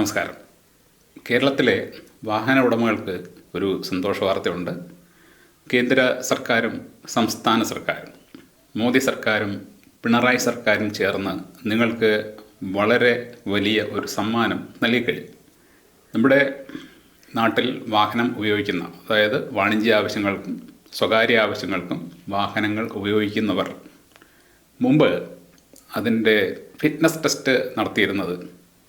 നമസ്കാരം. കേരളത്തിലെ വാഹന ഉടമകൾക്ക് ഒരു സന്തോഷ വാർത്തയുണ്ട്. കേന്ദ്ര സർക്കാരും സംസ്ഥാന സർക്കാരും മോദി സർക്കാരും പിണറായി സർക്കാരും ചേർന്ന് നിങ്ങൾക്ക് വളരെ വലിയ ഒരു സമ്മാനം നൽകിക്കഴിഞ്ഞു നമ്മുടെ നാട്ടിൽ വാഹനം ഉപയോഗിക്കുന്ന അതായത് വാണിജ്യ ആവശ്യങ്ങൾക്കും സ്വകാര്യ ആവശ്യങ്ങൾക്കും വാഹനങ്ങൾ ഉപയോഗിക്കുന്നവർ മുമ്പ് അതിന്റെ ഫിറ്റ്നസ് ടെസ്റ്റ് നടത്തിയിരുന്നത്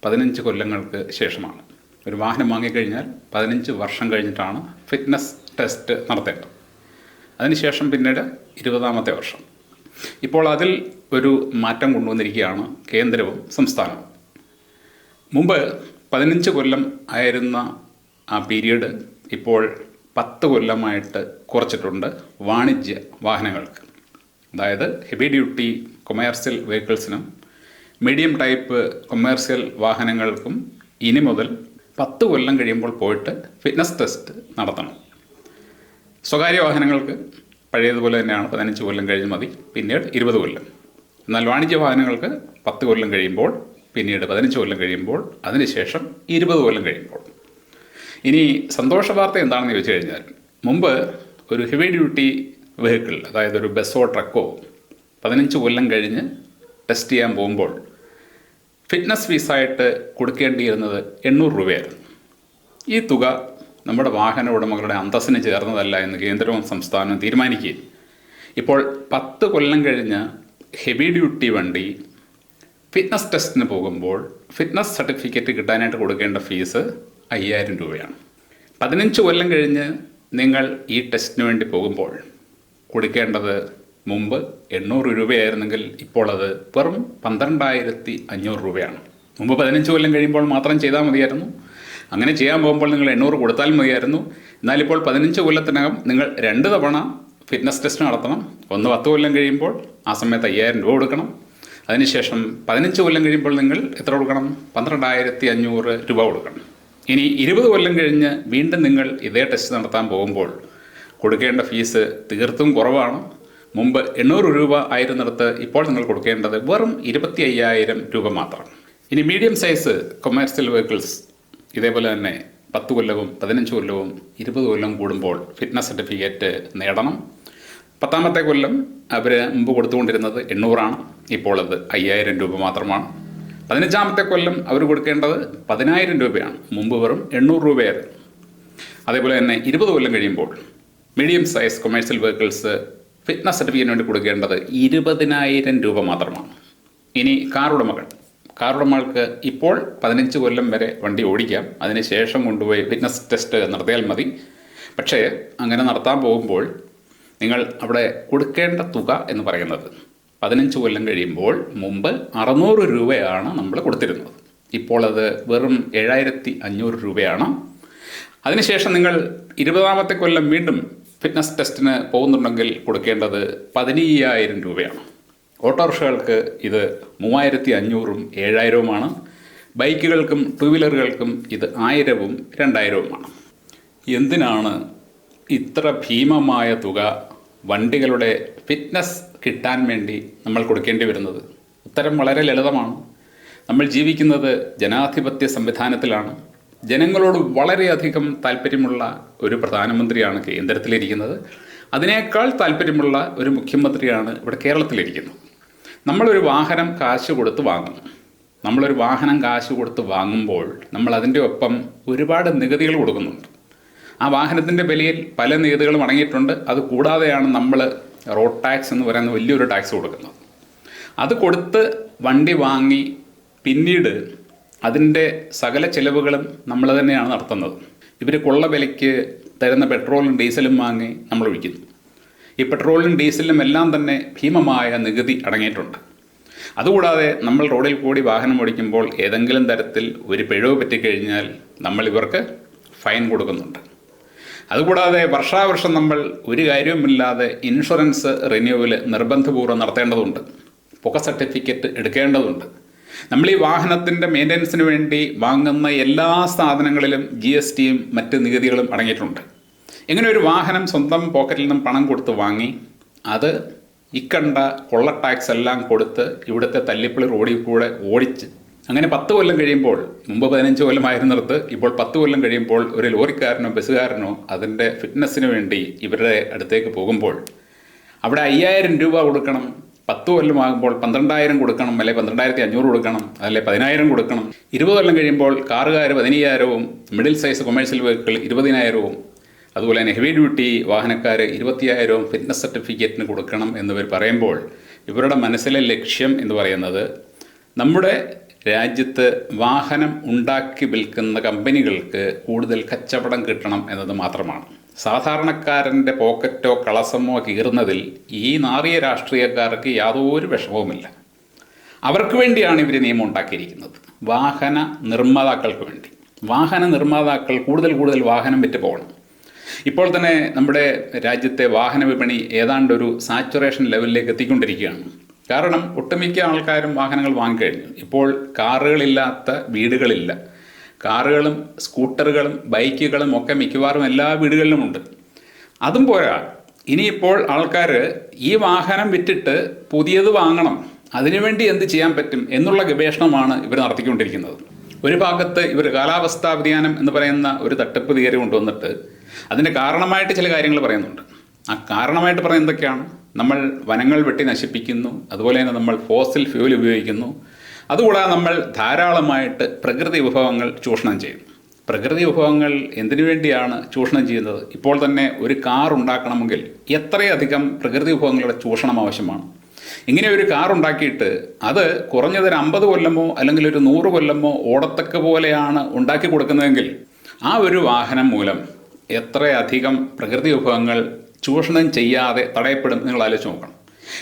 പതിനഞ്ച് കൊല്ലങ്ങൾക്ക് ശേഷമാണ്. ഒരു വാഹനം വാങ്ങിക്കഴിഞ്ഞാൽ പതിനഞ്ച് വർഷം കഴിഞ്ഞിട്ടാണ് ഫിറ്റ്നസ് ടെസ്റ്റ് നടത്തേണ്ടത്. അതിനുശേഷം പിന്നീട് ഇരുപതാമത്തെ വർഷം. ഇപ്പോൾ അതിൽ ഒരു മാറ്റം കൊണ്ടുവന്നിരിക്കുകയാണ് കേന്ദ്രവും സംസ്ഥാനവും. മുമ്പ് പതിനഞ്ച് കൊല്ലം ആയിരുന്ന ആ പീരീഡ് ഇപ്പോൾ പത്ത് കൊല്ലമായിട്ട് കുറച്ചിട്ടുണ്ട് വാണിജ്യ വാഹനങ്ങൾക്ക്. അതായത് ഹെവി ഡ്യൂട്ടി കൊമേഴ്സ്യൽ വെഹിക്കിൾസിനും മീഡിയം ടൈപ്പ് കൊമേഴ്സ്യൽ വാഹനങ്ങൾക്കും ഇനി മുതൽ പത്ത് കൊല്ലം കഴിയുമ്പോൾ പോയിട്ട് ഫിറ്റ്നസ് ടെസ്റ്റ് നടത്തണം. സ്വകാര്യ വാഹനങ്ങൾക്ക് പഴയതുപോലെ തന്നെയാണ് പതിനഞ്ച് കൊല്ലം കഴിഞ്ഞ് മതി പിന്നീട് ഇരുപത് കൊല്ലം. എന്നാൽ വാണിജ്യ വാഹനങ്ങൾക്ക് പത്ത് കൊല്ലം കഴിയുമ്പോൾ പിന്നീട് പതിനഞ്ച് കൊല്ലം കഴിയുമ്പോൾ അതിനുശേഷം ഇരുപത് കൊല്ലം കഴിയുമ്പോൾ. ഇനി സന്തോഷ വാർത്ത എന്താണെന്ന് ചോദിച്ചു കഴിഞ്ഞാൽ മുമ്പ് ഒരു ഹെവി ഡ്യൂട്ടി വെഹിക്കിൾ അതായത് ഒരു ബസ്സോ ട്രക്കോ പതിനഞ്ച് കൊല്ലം കഴിഞ്ഞ് ടെസ്റ്റ് ചെയ്യാൻ പോകുമ്പോൾ ഫിറ്റ്നസ് ഫീസായിട്ട് കൊടുക്കേണ്ടിയിരുന്നത് എണ്ണൂറ് രൂപയായിരുന്നു. ഈ തുക നമ്മുടെ വാഹന ഉടമകളുടെ അന്തസ്സിന് ചേർന്നതല്ല എന്ന് കേന്ദ്രവും സംസ്ഥാനവും തീരുമാനിക്കുകയും. ഇപ്പോൾ പത്ത് കൊല്ലം കഴിഞ്ഞ് ഹെവി ഡ്യൂട്ടി വണ്ടി ഫിറ്റ്നസ് ടെസ്റ്റിന് പോകുമ്പോൾ ഫിറ്റ്നസ് സർട്ടിഫിക്കറ്റ് കിട്ടാനായിട്ട് കൊടുക്കേണ്ട ഫീസ് അയ്യായിരം രൂപയാണ്. പതിനഞ്ച് കൊല്ലം കഴിഞ്ഞ് നിങ്ങൾ ഈ ടെസ്റ്റിന് വേണ്ടി പോകുമ്പോൾ കൊടുക്കേണ്ടത് മുമ്പ് എണ്ണൂറ് രൂപയായിരുന്നെങ്കിൽ ഇപ്പോൾ അത് വെറും പന്ത്രണ്ടായിരത്തി അഞ്ഞൂറ് രൂപയാണ്. മുമ്പ് പതിനഞ്ച് കൊല്ലം കഴിയുമ്പോൾ മാത്രം ചെയ്താൽ മതിയായിരുന്നു. അങ്ങനെ ചെയ്യാൻ പോകുമ്പോൾ നിങ്ങൾ എണ്ണൂറ് കൊടുത്താൽ മതിയായിരുന്നു. എന്നാലിപ്പോൾ പതിനഞ്ച് കൊല്ലത്തിനകം നിങ്ങൾ രണ്ട് തവണ ഫിറ്റ്നസ് ടെസ്റ്റ് നടത്തണം. ഒന്ന് പത്ത് കൊല്ലം കഴിയുമ്പോൾ ആ സമയത്ത് അയ്യായിരം രൂപ കൊടുക്കണം. അതിനുശേഷം പതിനഞ്ച് കൊല്ലം കഴിയുമ്പോൾ നിങ്ങൾ എത്ര കൊടുക്കണം? പന്ത്രണ്ടായിരത്തി അഞ്ഞൂറ് രൂപ കൊടുക്കണം. ഇനി ഇരുപത് കൊല്ലം കഴിഞ്ഞ് വീണ്ടും നിങ്ങൾ ഇതേ ടെസ്റ്റ് നടത്താൻ പോകുമ്പോൾ കൊടുക്കേണ്ട ഫീസ് തീർത്തും കുറവാണ്. മുമ്പ് എണ്ണൂറ് രൂപ ആയിരുന്നിടത്ത് ഇപ്പോൾ നിങ്ങൾ കൊടുക്കേണ്ടത് വെറും ഇരുപത്തി അയ്യായിരം രൂപ മാത്രം. ഇനി മീഡിയം സൈസ് കൊമേഴ്സ്യൽ വെഹിക്കിൾസ് ഇതേപോലെ തന്നെ പത്ത് കൊല്ലവും പതിനഞ്ച് കൊല്ലവും ഇരുപത് കൊല്ലം കൂടുമ്പോൾ ഫിറ്റ്നസ് സർട്ടിഫിക്കറ്റ് നേടണം. പത്താമത്തെ കൊല്ലം അവർ മുമ്പ് കൊടുത്തുകൊണ്ടിരുന്നത് എണ്ണൂറാണ്. ഇപ്പോൾ അത് അയ്യായിരം രൂപ മാത്രമാണ്. പതിനഞ്ചാമത്തെ കൊല്ലം അവർ കൊടുക്കേണ്ടത് പതിനായിരം രൂപയാണ്. മുമ്പ് വെറും എണ്ണൂറ് രൂപയായിരുന്നു. അതേപോലെ തന്നെ ഇരുപത് കൊല്ലം കഴിയുമ്പോൾ medium size commercial vehicles fitness സർട്ടിഫിക്കറ്റിന് വേണ്ടി കൊടുക്കേണ്ടത് ഇരുപതിനായിരം രൂപ മാത്രമാണ്. ഇനി കാറുടമകൾ കാറുടമകൾക്ക് ഇപ്പോൾ പതിനഞ്ച് കൊല്ലം വരെ വണ്ടി ഓടിക്കാം. അതിനുശേഷം കൊണ്ടുപോയി ഫിറ്റ്നസ് ടെസ്റ്റ് നടത്തിയാൽ മതി. പക്ഷേ അങ്ങനെ നടത്താൻ പോകുമ്പോൾ നിങ്ങൾ അവിടെ കൊടുക്കേണ്ട തുക എന്ന് പറയുന്നത് പതിനഞ്ച് കൊല്ലം കഴിയുമ്പോൾ മുമ്പ് അറുന്നൂറ് രൂപയാണ് നമ്മൾ കൊടുത്തിരുന്നത്. ഇപ്പോൾ അത് വെറും ഏഴായിരത്തി അഞ്ഞൂറ് രൂപയാണ്. അതിനുശേഷം നിങ്ങൾ ഇരുപതാമത്തെ കൊല്ലം വീണ്ടും ഫിറ്റ്നസ് ടെസ്റ്റിന് പോകുന്നുണ്ടെങ്കിൽ കൊടുക്കേണ്ടത് പതിനയ്യായിരം രൂപയാണ്. ഓട്ടോറിക്ഷകൾക്ക് ഇത് മൂവായിരത്തി അഞ്ഞൂറും ഏഴായിരവുമാണ്. ബൈക്കുകൾക്കും ടു വീലറുകൾക്കും ഇത് ആയിരവും രണ്ടായിരവുമാണ്. എന്തിനാണ് ഇത്ര ഭീമമായ തുക വണ്ടികളുടെ ഫിറ്റ്നസ് കിട്ടാൻ വേണ്ടി നമ്മൾ കൊടുക്കേണ്ടി വരുന്നത്? ഉത്തരം വളരെ ലളിതമാണ്. നമ്മൾ ജീവിക്കുന്നത് ജനാധിപത്യ സംവിധാനത്തിലാണ്. ജനങ്ങളോട് വളരെയധികം താല്പര്യമുള്ള ഒരു പ്രധാനമന്ത്രിയാണ് കേന്ദ്രത്തിലിരിക്കുന്നത്. അതിനേക്കാൾ താല്പര്യമുള്ള ഒരു മുഖ്യമന്ത്രിയാണ് ഇവിടെ കേരളത്തിലിരിക്കുന്നത്. നമ്മളൊരു വാഹനം കാശ് കൊടുത്ത് വാങ്ങും. നമ്മളൊരു വാഹനം കാശ് കൊടുത്ത് വാങ്ങുമ്പോൾ നമ്മൾ അതിന്റെ ഒപ്പം ഒരുപാട് നികുതികൾ കൊടുക്കുന്നുണ്ട്. ആ വാഹനത്തിന്റെ വിലയിൽ പല നികുതികളും അടങ്ങിയിട്ടുണ്ട്. അത് കൂടാതെയാണ് നമ്മൾ റോഡ് ടാക്സ് എന്ന് പറയുന്ന വലിയൊരു ടാക്സ് കൊടുക്കുന്നത്. അത് കൊടുത്ത് വണ്ടി വാങ്ങി പിന്നീട് അതിന്റെ സകല ചിലവുകളും നമ്മൾ തന്നെയാണ് നടത്തുന്നത്. ഇവർ കൊള്ള വിലയ്ക്ക് തരുന്ന പെട്രോളും ഡീസലും വാങ്ങി നമ്മൾ ഒഴിക്കുന്നു. ഈ പെട്രോളിനും ഡീസലിനും എല്ലാം തന്നെ ഭീമമായ നികുതി അടങ്ങിയിട്ടുണ്ട്. അതുകൂടാതെ നമ്മൾ റോഡിൽ കൂടി വാഹനം ഓടിക്കുമ്പോൾ ഏതെങ്കിലും തരത്തിൽ ഒരു പിഴവ് പറ്റിക്കഴിഞ്ഞാൽ നമ്മൾ ഇവർക്ക് ഫൈൻ കൊടുക്കുന്നുണ്ട്. അതുകൂടാതെ വർഷാവർഷം നമ്മൾ ഒരു കാര്യവുമില്ലാതെ ഇൻഷുറൻസ് റിന്യൂവൽ നിർബന്ധപൂർവം നടത്തേണ്ടതുണ്ട്. പുക സർട്ടിഫിക്കറ്റ് എടുക്കേണ്ടതുണ്ട്. നമ്മൾ ഈ വാഹനത്തിന്റെ മെയിന്റനൻസിന് വേണ്ടി വാങ്ങുന്ന എല്ലാ സാധനങ്ങളിലും ജി എസ് ടിയും മറ്റ് നികുതികളും അടങ്ങിയിട്ടുണ്ട്. എങ്ങനെ ഒരു വാഹനം സ്വന്തം പോക്കറ്റിൽ നിന്നും പണം കൊടുത്ത് വാങ്ങി അത് ഇക്കണ്ട കൊള്ള ടാക്സ് എല്ലാം കൊടുത്ത് ഇവിടുത്തെ തല്ലിപ്പള്ളി റോഡിൽ കൂടെ ഓടിച്ച് അങ്ങനെ പത്ത് കൊല്ലം കഴിയുമ്പോൾ മുമ്പ് പതിനഞ്ച് കൊല്ലമായിരുന്നിടത്ത് ഇപ്പോൾ പത്ത് കൊല്ലം കഴിയുമ്പോൾ ഒരു ലോറിക്കാരനോ ബസ്സുകാരനോ അതിന്റെ ഫിറ്റ്നസ്സിന് വേണ്ടി ഇവരുടെ അടുത്തേക്ക് പോകുമ്പോൾ അവിടെ അയ്യായിരം രൂപ കൊടുക്കണം പത്ത് കൊല്ലമാകുമ്പോൾ പന്ത്രണ്ടായിരം കൊടുക്കണം അല്ലെ പന്ത്രണ്ടായിരത്തി അഞ്ഞൂറ് കൊടുക്കണം അല്ലെ പതിനായിരം കൊടുക്കണം. ഇരുപത് കൊല്ലം കഴിയുമ്പോൾ കാറുകാർ പതിനയ്യായിരവും മിഡിൽ സൈസ് കൊമേഴ്ഷ്യൽ വെഹിക്കിൾ ഇരുപതിനായിരവും അതുപോലെ തന്നെ ഹെവി ഡ്യൂട്ടി വാഹനക്കാർ ഇരുപത്തിയായിരവും ഫിറ്റ്നസ് സർട്ടിഫിക്കറ്റിന് കൊടുക്കണം എന്നിവർ പറയുമ്പോൾ ഇവരുടെ മനസ്സിലെ ലക്ഷ്യം എന്ന് പറയുന്നത് നമ്മുടെ രാജ്യത്ത് വാഹനം ഉണ്ടാക്കി വിൽക്കുന്ന കമ്പനികൾക്ക് കൂടുതൽ കച്ചവടം കിട്ടണം എന്നത് മാത്രമാണ്. സാധാരണക്കാരന്റെ പോക്കറ്റോ കളസമോ കീറുന്നതിൽ ഈ നാറിയ രാഷ്ട്രീയക്കാർക്ക് യാതൊരു വിഷമവുമില്ല. അവർക്ക് വേണ്ടിയാണ് ഇവർ നിയമം ഉണ്ടാക്കിയിരിക്കുന്നത്. വാഹന നിർമ്മാതാക്കൾക്ക് വേണ്ടി. വാഹന നിർമ്മാതാക്കൾ കൂടുതൽ കൂടുതൽ വാഹനം വിറ്റ് പോകണം. ഇപ്പോൾ തന്നെ നമ്മുടെ രാജ്യത്തെ വാഹന വിപണി ഏതാണ്ട് ഒരു സാച്ചുറേഷൻ ലെവലിലേക്ക് എത്തിക്കൊണ്ടിരിക്കുകയാണ്. കാരണം ഒട്ടുമിക്ക ആൾക്കാരും വാഹനങ്ങൾ വാങ്ങിക്കഴിഞ്ഞു. ഇപ്പോൾ കാറുകളില്ലാത്ത വീടുകളില്ല. കാറുകളും സ്കൂട്ടറുകളും ബൈക്കുകളും ഒക്കെ മിക്കവാറും എല്ലാ വീടുകളിലുമുണ്ട്. അതും പോരാ. ഇനിയിപ്പോൾ ആൾക്കാർ ഈ വാഹനം വിറ്റിട്ട് പുതിയത് വാങ്ങണം. അതിനുവേണ്ടി എന്ത് ചെയ്യാൻ പറ്റും എന്നുള്ള ഗവേഷണമാണ് ഇവർ നടത്തിക്കൊണ്ടിരിക്കുന്നത്. ഒരു ഭാഗത്ത് ഇവർ കാലാവസ്ഥാ വ്യതിയാനം എന്ന് പറയുന്ന ഒരു തട്ടിപ്പ് തിയറി കൊണ്ടുവന്നിട്ട് അതിന്റെ കാരണമായിട്ട് ചില കാര്യങ്ങൾ പറയുന്നുണ്ട്. ആ കാരണമായിട്ട് പറയുന്നത് എന്തൊക്കെയാണ്? നമ്മൾ വനങ്ങൾ വെട്ടി നശിപ്പിക്കുന്നു. അതുപോലെ തന്നെ നമ്മൾ ഫോസിൽ ഫ്യൂൽ ഉപയോഗിക്കുന്നു. അതുകൂടാതെ നമ്മൾ ധാരാളമായിട്ട് പ്രകൃതി വിഭവങ്ങൾ ചൂഷണം ചെയ്യും. പ്രകൃതി വിഭവങ്ങൾ എന്തിനു വേണ്ടിയാണ് ചൂഷണം ചെയ്യുന്നത്? ഇപ്പോൾ തന്നെ ഒരു കാർ ഉണ്ടാക്കണമെങ്കിൽ എത്രയധികം പ്രകൃതി വിഭവങ്ങളുടെ ചൂഷണം ആവശ്യമാണ്. ഇങ്ങനെ ഒരു കാർ ഉണ്ടാക്കിയിട്ട് അത് കുറഞ്ഞത് ഒരു അമ്പത് കൊല്ലമോ അല്ലെങ്കിൽ ഒരു നൂറ് കൊല്ലമോ ഓടത്തക്ക പോലെയാണ് ഉണ്ടാക്കി കൊടുക്കുന്നതെങ്കിൽ ആ ഒരു വാഹനം മൂലം എത്രയധികം പ്രകൃതി വിഭവങ്ങൾ ചൂഷണം ചെയ്യാതെ തടയപ്പെടും നിങ്ങൾ ആലോചിച്ച് നോക്കണം.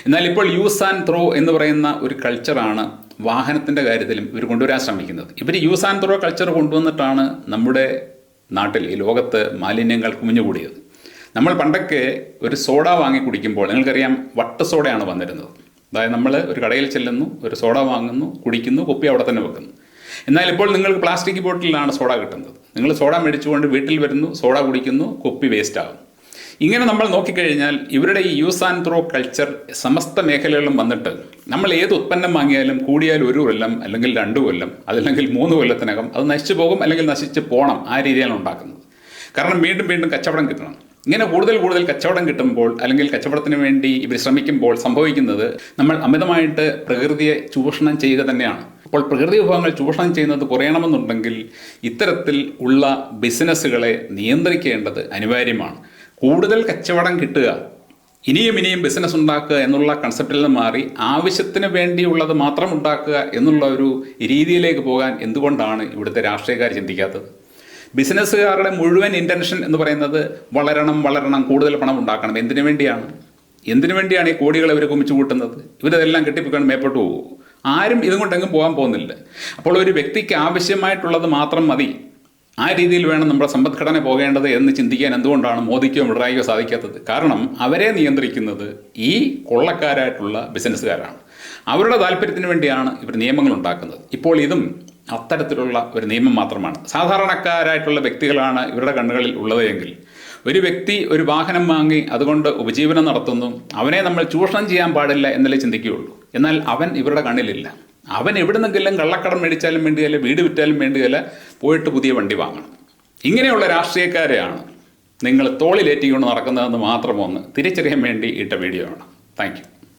എന്നാൽ ഇപ്പോൾ യൂസ് ആൻഡ് ത്രോ എന്ന് പറയുന്ന ഒരു കൾച്ചറാണ് വാഹനത്തിന്റെ കാര്യത്തിലും ഇവർ കൊണ്ടുവരാൻ ശ്രമിക്കുന്നത്. ഇവർ യൂസ് ആൻഡ് ത്രോ കൾച്ചർ കൊണ്ടുവന്നിട്ടാണ് നമ്മുടെ നാട്ടിൽ ഈ ലോകത്ത് മാലിന്യങ്ങൾ കുമിഞ്ഞുകൂടിയത്. നമ്മൾ പണ്ടൊക്കെ ഒരു സോഡ വാങ്ങി കുടിക്കുമ്പോൾ നിങ്ങൾക്കറിയാം വട്ട സോഡയാണ് വന്നിരുന്നത്. അതായത് നമ്മൾ ഒരു കടയിൽ ചെല്ലുന്നു ഒരു സോഡ വാങ്ങുന്നു കുടിക്കുന്നു കുപ്പി അവിടെ തന്നെ വെക്കുന്നു. എന്നാൽ ഇപ്പോൾ നിങ്ങൾക്ക് പ്ലാസ്റ്റിക് ബോട്ടിലാണ് സോഡ കിട്ടുന്നത്. നിങ്ങൾ സോഡ മേടിച്ചുകൊണ്ട് വീട്ടിൽ വരുന്നു സോഡ കുടിക്കുന്നു കുപ്പി വേസ്റ്റ് ആകും ഇങ്ങനെ നമ്മൾ നോക്കിക്കഴിഞ്ഞാൽ ഇവരുടെ ഈ യൂസ് ആൻഡ് ത്രോ കൾച്ചർ സമസ്ത മേഖലകളിലും വന്നിട്ട് നമ്മൾ ഏത് ഉത്പന്നം വാങ്ങിയാലും കൂടിയാൽ ഒരു കൊല്ലം അല്ലെങ്കിൽ രണ്ട് കൊല്ലം അതല്ലെങ്കിൽ മൂന്ന് കൊല്ലത്തിനകം അത് നശിച്ചു പോകും അല്ലെങ്കിൽ നശിച്ച് പോകണം ആ രീതിയാണ് ഉണ്ടാക്കുന്നത്. കാരണം വീണ്ടും വീണ്ടും കച്ചവടം കിട്ടണം. ഇങ്ങനെ കൂടുതൽ കൂടുതൽ കച്ചവടം കിട്ടുമ്പോൾ അല്ലെങ്കിൽ കച്ചവടത്തിന് വേണ്ടി ഇവർ ശ്രമിക്കുമ്പോൾ സംഭവിക്കുന്നത് നമ്മൾ അമിതമായിട്ട് പ്രകൃതിയെ ചൂഷണം ചെയ്യുക തന്നെയാണ്. അപ്പോൾ പ്രകൃതി വിഭവങ്ങൾ ചൂഷണം ചെയ്യുന്നത് കുറയണമെന്നുണ്ടെങ്കിൽ ഇത്തരത്തിൽ ഉള്ള ബിസിനസ്സുകളെ നിയന്ത്രിക്കേണ്ടത് അനിവാര്യമാണ്. കൂടുതൽ കച്ചവടം കിട്ടുക ഇനിയും ഇനിയും ബിസിനസ് ഉണ്ടാക്കുക എന്നുള്ള കൺസെപ്റ്റിൽ നിന്ന് മാറി ആവശ്യത്തിന് വേണ്ടിയുള്ളത് മാത്രം ഉണ്ടാക്കുക എന്നുള്ള ഒരു രീതിയിലേക്ക് പോകാൻ എന്തുകൊണ്ടാണ് ഇവിടുത്തെ രാഷ്ട്രീയക്കാർ ചിന്തിക്കാത്തത്? ബിസിനസ്സുകാരുടെ മുഴുവൻ ഇന്റൻഷൻ എന്ന് പറയുന്നത് വളരണം വളരണം കൂടുതൽ പണം ഉണ്ടാക്കണം. എന്തിനു വേണ്ടിയാണ്? എന്തിനു വേണ്ടിയാണ് ഈ കോടികൾ ഇവർ കുമിച്ചു കൂട്ടുന്നത്? ഇവരതെല്ലാം കെട്ടിപ്പിക്കാൻ മേപ്പോട്ട് പോകും ആരും ഇതും കൊണ്ടെങ്കിലും പോകാൻ പോകുന്നില്ല. അപ്പോൾ ഒരു വ്യക്തിക്ക് ആവശ്യമായിട്ടുള്ളത് മാത്രം മതി. ആ രീതിയിൽ വേണം നമ്മുടെ സമ്പദ്ഘടന പോകേണ്ടത് എന്ന് ചിന്തിക്കാൻ എന്തുകൊണ്ടാണ് മോദിക്കോ പിണറായിക്കോ സാധിക്കാത്തത്? കാരണം അവരെ നിയന്ത്രിക്കുന്നത് ഈ കൊള്ളക്കാരായിട്ടുള്ള ബിസിനസ്സുകാരാണ്. അവരുടെ താല്പര്യത്തിന് വേണ്ടിയാണ് ഇവർ നിയമങ്ങൾ ഉണ്ടാക്കുന്നത്. ഇപ്പോൾ ഇതും അത്തരത്തിലുള്ള ഒരു നിയമം മാത്രമാണ്. സാധാരണക്കാരായിട്ടുള്ള വ്യക്തികളാണ് ഇവരുടെ കണ്ണുകളിൽ ഉള്ളത് എങ്കിൽ ഒരു വ്യക്തി ഒരു വാഹനം വാങ്ങി അതുകൊണ്ട് ഉപജീവനം നടത്തുന്നു അവനെ നമ്മൾ ചൂഷണം ചെയ്യാൻ പാടില്ല എന്നല്ലേ ചിന്തിക്കുകയുള്ളൂ. എന്നാൽ അവൻ ഇവരുടെ കണ്ണിലില്ല. അവൻ എവിടുന്നെങ്കിലും കള്ളക്കടം മേടിച്ചാലും വേണ്ടിയല്ല വീട് വിറ്റാലും വേണ്ടിയല്ല പോയിട്ട് പുതിയ വണ്ടി വാങ്ങണം. ഇങ്ങനെയുള്ള രാഷ്ട്രീയക്കാരെയാണ് നിങ്ങൾ തോളിലേറ്റിക്കൊണ്ട് നടക്കുന്നതെന്ന് മാത്രം ഒന്ന് തിരിച്ചറിയാൻ വേണ്ടി ഇട്ട വീഡിയോ ആണ്. താങ്ക്